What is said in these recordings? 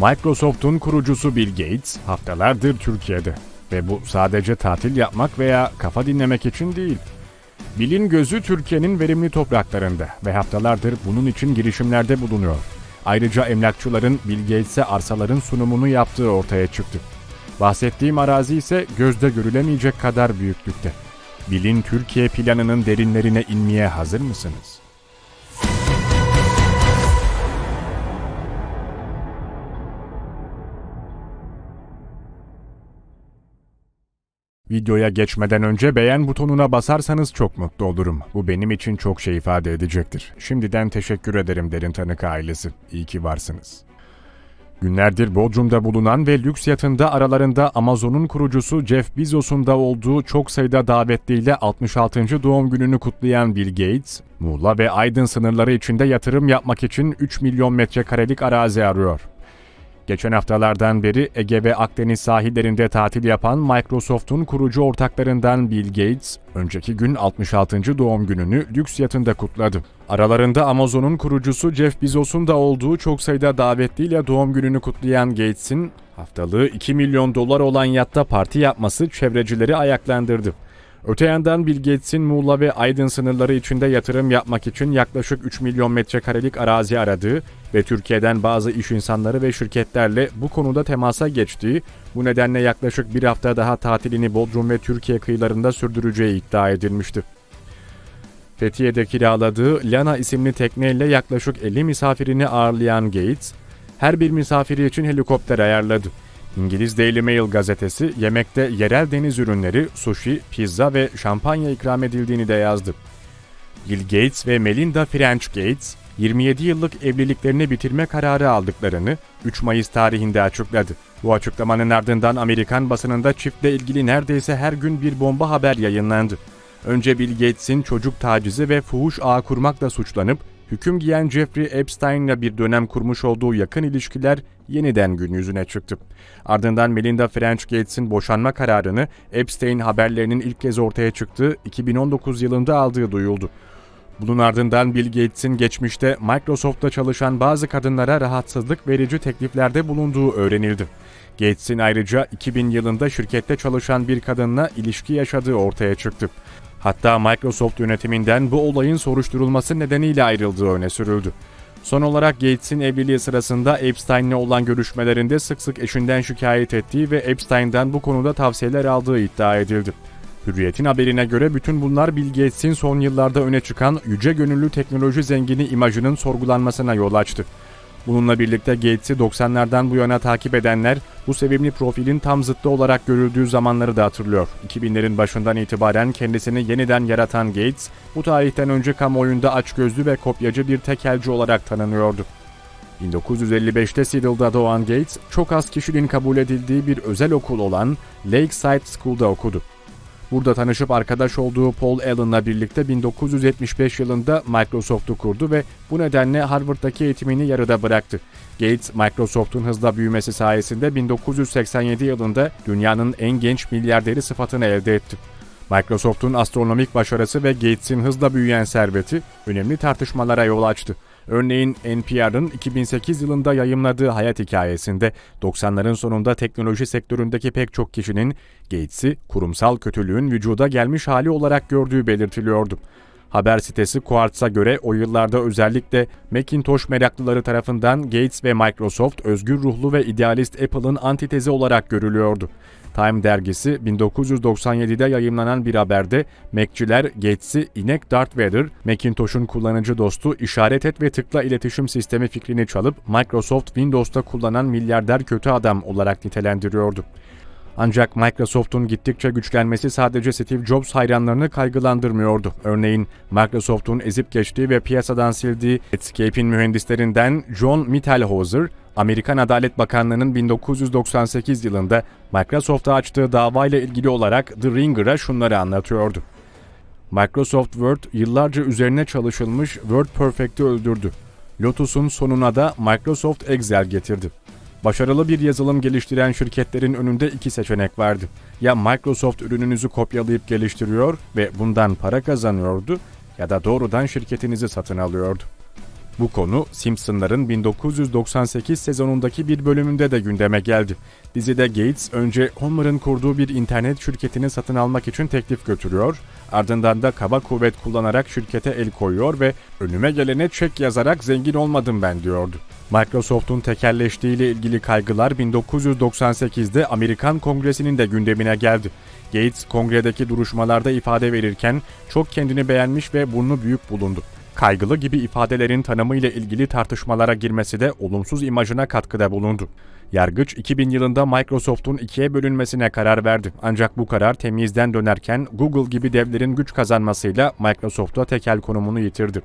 Microsoft'un kurucusu Bill Gates haftalardır Türkiye'de ve bu sadece tatil yapmak veya kafa dinlemek için değil. Bill'in gözü Türkiye'nin verimli topraklarında ve haftalardır bunun için girişimlerde bulunuyor. Ayrıca emlakçıların Bill Gates'e arsaların sunumunu yaptığı ortaya çıktı. Bahsettiğim arazi ise gözde görülemeyecek kadar büyüklükte. Bill'in Türkiye planının derinlerine inmeye hazır mısınız? Videoya geçmeden önce beğen butonuna basarsanız çok mutlu olurum. Bu benim için çok şey ifade edecektir. Şimdiden teşekkür ederim Derin Tanık ailesi. İyi ki varsınız. Günlerdir Bodrum'da bulunan ve lüks yatında aralarında Amazon'un kurucusu Jeff Bezos'un da olduğu çok sayıda davetliyle 66. doğum gününü kutlayan Bill Gates, Muğla ve Aydın sınırları içinde yatırım yapmak için 3 milyon metrekarelik arazi arıyor. Geçen haftalardan beri Ege ve Akdeniz sahillerinde tatil yapan Microsoft'un kurucu ortaklarından Bill Gates, önceki gün 66. doğum gününü lüks yatında kutladı. Aralarında Amazon'un kurucusu Jeff Bezos'un da olduğu çok sayıda davetliyle doğum gününü kutlayan Gates'in haftalığı 2 milyon dolar olan yatta parti yapması çevrecileri ayaklandırdı. Öte yandan Bill Gates'in Muğla ve Aydın sınırları içinde yatırım yapmak için yaklaşık 3 milyon metrekarelik arazi aradığı ve Türkiye'den bazı iş insanları ve şirketlerle bu konuda temasa geçtiği, bu nedenle yaklaşık bir hafta daha tatilini Bodrum ve Türkiye kıyılarında sürdüreceği iddia edilmişti. Fethiye'de kiraladığı Lana isimli tekneyle yaklaşık 50 misafirini ağırlayan Gates, her bir misafiri için helikopter ayarladı. İngiliz Daily Mail gazetesi yemekte yerel deniz ürünleri, sushi, pizza ve şampanya ikram edildiğini de yazdı. Bill Gates ve Melinda French Gates, 27 yıllık evliliklerini bitirme kararı aldıklarını 3 Mayıs tarihinde açıkladı. Bu açıklamanın ardından Amerikan basınında çiftle ilgili neredeyse her gün bir bomba haber yayınlandı. Önce Bill Gates'in çocuk tacizi ve fuhuş ağı kurmakla suçlanıp hüküm giyen Jeffrey Epstein'la bir dönem kurmuş olduğu yakın ilişkiler yeniden gün yüzüne çıktı. Ardından Melinda French Gates'in boşanma kararını Epstein haberlerinin ilk kez ortaya çıktığı 2019 yılında aldığı duyuldu. Bunun ardından Bill Gates'in geçmişte Microsoft'ta çalışan bazı kadınlara rahatsızlık verici tekliflerde bulunduğu öğrenildi. Gates'in ayrıca 2000 yılında şirkette çalışan bir kadınla ilişki yaşadığı ortaya çıktı. Hatta Microsoft yönetiminden bu olayın soruşturulması nedeniyle ayrıldığı öne sürüldü. Son olarak Gates'in evliliği sırasında Epstein'le olan görüşmelerinde sık sık eşinden şikayet ettiği ve Epstein'den bu konuda tavsiyeler aldığı iddia edildi. Hürriyet'in haberine göre bütün bunlar Bill Gates'in son yıllarda öne çıkan yüce gönüllü teknoloji zengini imajının sorgulanmasına yol açtı. Bununla birlikte Gates'i 90'lardan bu yana takip edenler bu sevimli profilin tam zıttı olarak görüldüğü zamanları da hatırlıyor. 2000'lerin başından itibaren kendisini yeniden yaratan Gates, bu tarihten önce kamuoyunda açgözlü ve kopyacı bir tekelci olarak tanınıyordu. 1955'te Seattle'da doğan Gates, çok az kişinin kabul edildiği bir özel okul olan Lakeside School'da okudu. Burada tanışıp arkadaş olduğu Paul Allen'la birlikte 1975 yılında Microsoft'u kurdu ve bu nedenle Harvard'daki eğitimini yarıda bıraktı. Gates, Microsoft'un hızla büyümesi sayesinde 1987 yılında dünyanın en genç milyarderi sıfatını elde etti. Microsoft'un astronomik başarısı ve Gates'in hızla büyüyen serveti önemli tartışmalara yol açtı. Örneğin NPR'ın 2008 yılında yayımladığı hayat hikayesinde 90'ların sonunda teknoloji sektöründeki pek çok kişinin Gates'i kurumsal kötülüğün vücuda gelmiş hali olarak gördüğü belirtiliyordu. Haber sitesi Quartz'a göre o yıllarda özellikle Macintosh meraklıları tarafından Gates ve Microsoft özgür ruhlu ve idealist Apple'ın antitezi olarak görülüyordu. Time dergisi 1997'de yayımlanan bir haberde Mac'ciler Gates'i inek Darth Vader, Macintosh'un kullanıcı dostu işaret et ve tıkla iletişim sistemi fikrini çalıp Microsoft Windows'ta kullanan milyarder kötü adam olarak nitelendiriyordu. Ancak Microsoft'un gittikçe güçlenmesi sadece Steve Jobs hayranlarını kaygılandırmıyordu. Örneğin Microsoft'un ezip geçtiği ve piyasadan sildiği Netscape'in mühendislerinden John Mittelhauser, Amerikan Adalet Bakanlığı'nın 1998 yılında Microsoft'a açtığı davayla ilgili olarak The Ringer'a şunları anlatıyordu. Microsoft Word yıllarca üzerine çalışılmış WordPerfect'i öldürdü. Lotus'un sonuna da Microsoft Excel getirdi. Başarılı bir yazılım geliştiren şirketlerin önünde iki seçenek vardı. Ya Microsoft ürününüzü kopyalayıp geliştiriyor ve bundan para kazanıyordu ya da doğrudan şirketinizi satın alıyordu. Bu konu Simpsonların 1998 sezonundaki bir bölümünde de gündeme geldi. Dizide Gates önce Homer'ın kurduğu bir internet şirketini satın almak için teklif götürüyor, ardından da kaba kuvvet kullanarak şirkete el koyuyor ve önüme gelene çek yazarak zengin olmadım ben diyordu. Microsoft'un tekelleştiğiyle ilgili kaygılar 1998'de Amerikan Kongresi'nin de gündemine geldi. Gates kongredeki duruşmalarda ifade verirken çok kendini beğenmiş ve burnu büyük bulundu. Kaygılı gibi ifadelerin tanımı ile ilgili tartışmalara girmesi de olumsuz imajına katkıda bulundu. Yargıç 2000 yılında Microsoft'un ikiye bölünmesine karar verdi. Ancak bu karar temizden dönerken Google gibi devlerin güç kazanmasıyla Microsoft'a tekel konumunu yitirdi.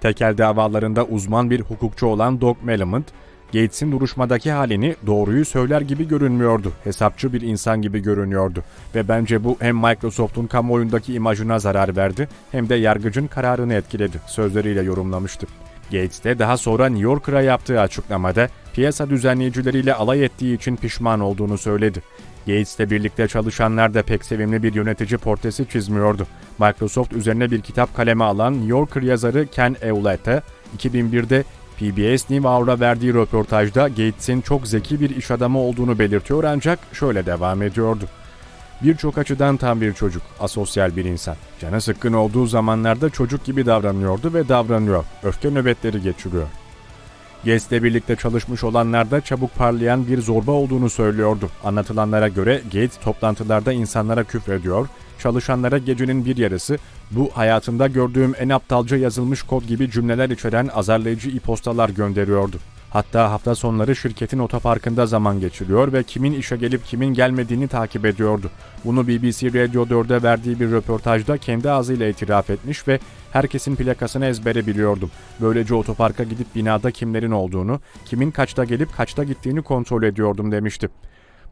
Tekel davalarında uzman bir hukukçu olan Doug Melamont, Gates'in duruşmadaki halini doğruyu söyler gibi görünmüyordu. Hesapçı bir insan gibi görünüyordu. Ve bence bu hem Microsoft'un kamuoyundaki imajına zarar verdi hem de yargıcın kararını etkiledi. Sözleriyle yorumlamıştı. Gates de daha sonra New Yorker'a yaptığı açıklamada piyasa düzenleyicileriyle alay ettiği için pişman olduğunu söyledi. Gates'le birlikte çalışanlar da pek sevimli bir yönetici portresi çizmiyordu. Microsoft üzerine bir kitap kaleme alan New Yorker yazarı Ken Eulete, 2001'de PBS New Hour'a verdiği röportajda Gates'in çok zeki bir iş adamı olduğunu belirtiyor ancak şöyle devam ediyordu. Birçok açıdan tam bir çocuk, asosyal bir insan. Canı sıkkın olduğu zamanlarda çocuk gibi davranıyordu ve davranıyor. Öfke nöbetleri geçiriyor. Gates'le birlikte çalışmış olanlar da çabuk parlayan bir zorba olduğunu söylüyordu. Anlatılanlara göre Gates toplantılarda insanlara küfrediyor, çalışanlara gecenin bir yarısı bu hayatımda gördüğüm en aptalca yazılmış kod gibi cümleler içeren azarlayıcı e-postalar gönderiyordu. Hatta hafta sonları şirketin otoparkında zaman geçiriyor ve kimin işe gelip kimin gelmediğini takip ediyordu. Bunu BBC Radio 4'e verdiği bir röportajda kendi ağzıyla itiraf etmiş ve herkesin plakasını ezbere biliyordum. Böylece otoparka gidip binada kimlerin olduğunu, kimin kaçta gelip kaçta gittiğini kontrol ediyordum demişti.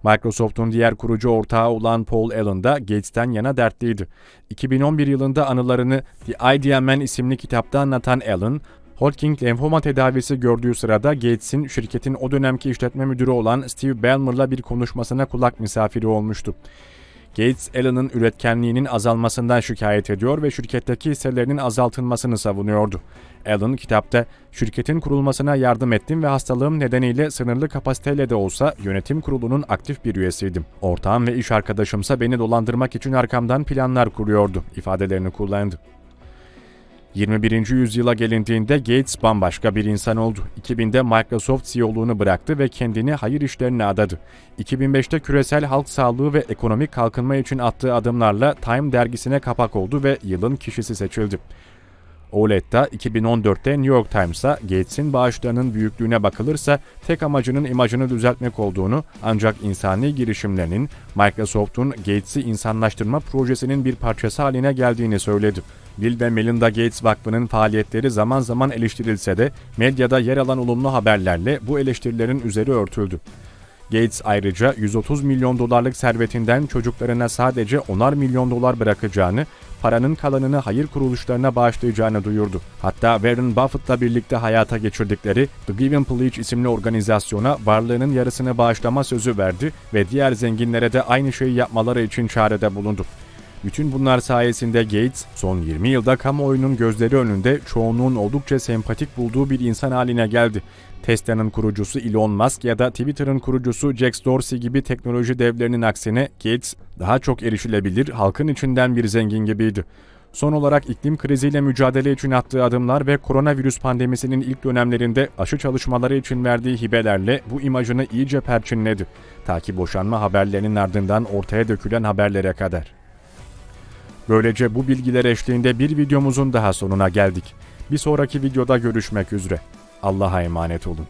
Microsoft'un diğer kurucu ortağı olan Paul Allen da Gates'ten yana dertliydi. 2011 yılında anılarını The Idea Man isimli kitapta anlatan Allen, Hodgkin lenfoma tedavisi gördüğü sırada Gates'in şirketin o dönemki işletme müdürü olan Steve Ballmer'la bir konuşmasına kulak misafiri olmuştu. Gates, Allen'ın üretkenliğinin azalmasından şikayet ediyor ve şirketteki hisselerinin azaltılmasını savunuyordu. Allen kitapta şirketin kurulmasına yardım ettim ve hastalığım nedeniyle sınırlı kapasiteyle de olsa yönetim kurulunun aktif bir üyesiydim. Ortağım ve iş arkadaşımsa beni dolandırmak için arkamdan planlar kuruyordu ifadelerini kullandı. 21. yüzyıla gelindiğinde Gates bambaşka bir insan oldu. 2000'de Microsoft CEO'luğunu bıraktı ve kendini hayır işlerine adadı. 2005'te küresel halk sağlığı ve ekonomik kalkınma için attığı adımlarla Time dergisine kapak oldu ve yılın kişisi seçildi. OLED'da 2014'te New York Times'a Gates'in bağışlarının büyüklüğüne bakılırsa tek amacının imajını düzeltmek olduğunu ancak insani girişimlerinin Microsoft'un Gates'i insanlaştırma projesinin bir parçası haline geldiğini söyledi. Bill ve Melinda Gates Vakfı'nın faaliyetleri zaman zaman eleştirilse de medyada yer alan olumlu haberlerle bu eleştirilerin üzeri örtüldü. Gates ayrıca 130 milyon dolarlık servetinden çocuklarına sadece 10'ar milyon dolar bırakacağını, paranın kalanını hayır kuruluşlarına bağışlayacağını duyurdu. Hatta Warren Buffett'la birlikte hayata geçirdikleri The Given Pledge isimli organizasyona varlığının yarısını bağışlama sözü verdi ve diğer zenginlere de aynı şeyi yapmaları için çağrıda bulundu. Bütün bunlar sayesinde Gates, son 20 yılda kamuoyunun gözleri önünde çoğunluğun oldukça sempatik bulduğu bir insan haline geldi. Tesla'nın kurucusu Elon Musk ya da Twitter'ın kurucusu Jack Dorsey gibi teknoloji devlerinin aksine Gates daha çok erişilebilir, halkın içinden bir zengin gibiydi. Son olarak iklim kriziyle mücadele için attığı adımlar ve koronavirüs pandemisinin ilk dönemlerinde aşı çalışmaları için verdiği hibelerle bu imajını iyice perçinledi. Ta ki boşanma haberlerinin ardından ortaya dökülen haberlere kadar. Böylece bu bilgiler eşliğinde bir videomuzun daha sonuna geldik. Bir sonraki videoda görüşmek üzere. Allah'a emanet olun.